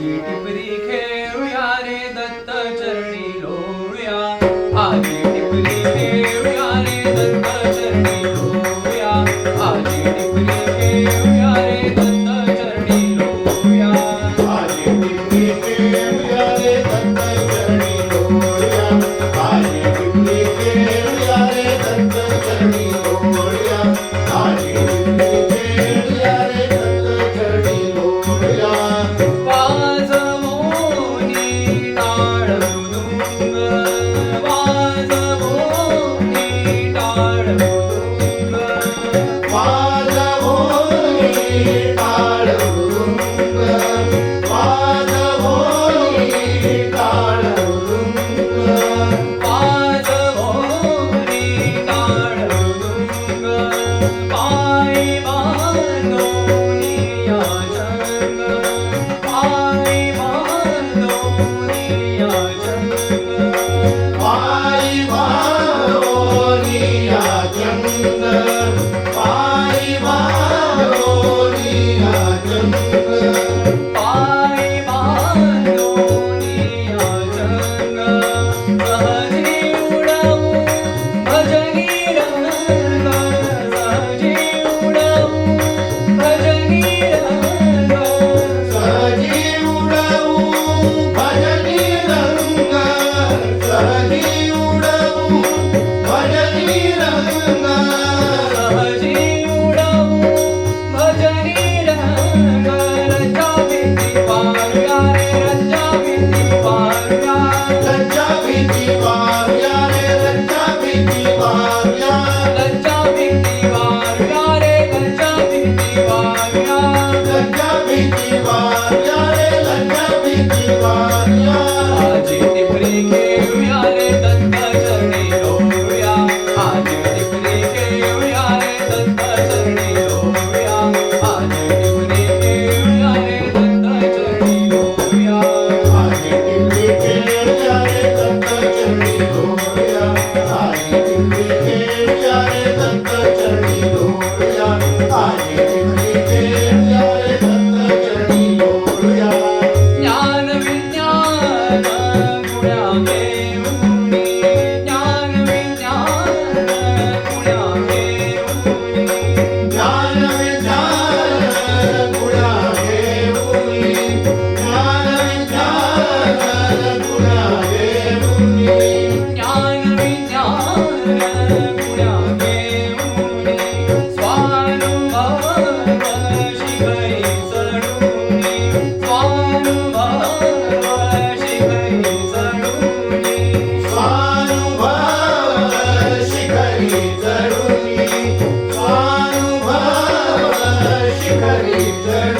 टिपरी खेळूया रे दत्त चरणी लोळूया. आजी टिपरी खेळूया रे दत्त चरणी लोळूया. आजी टिपरी खेळूया रे word.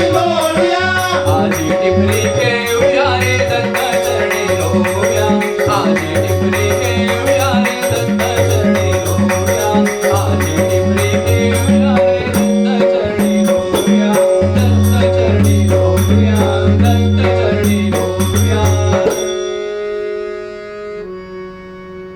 Rainbow.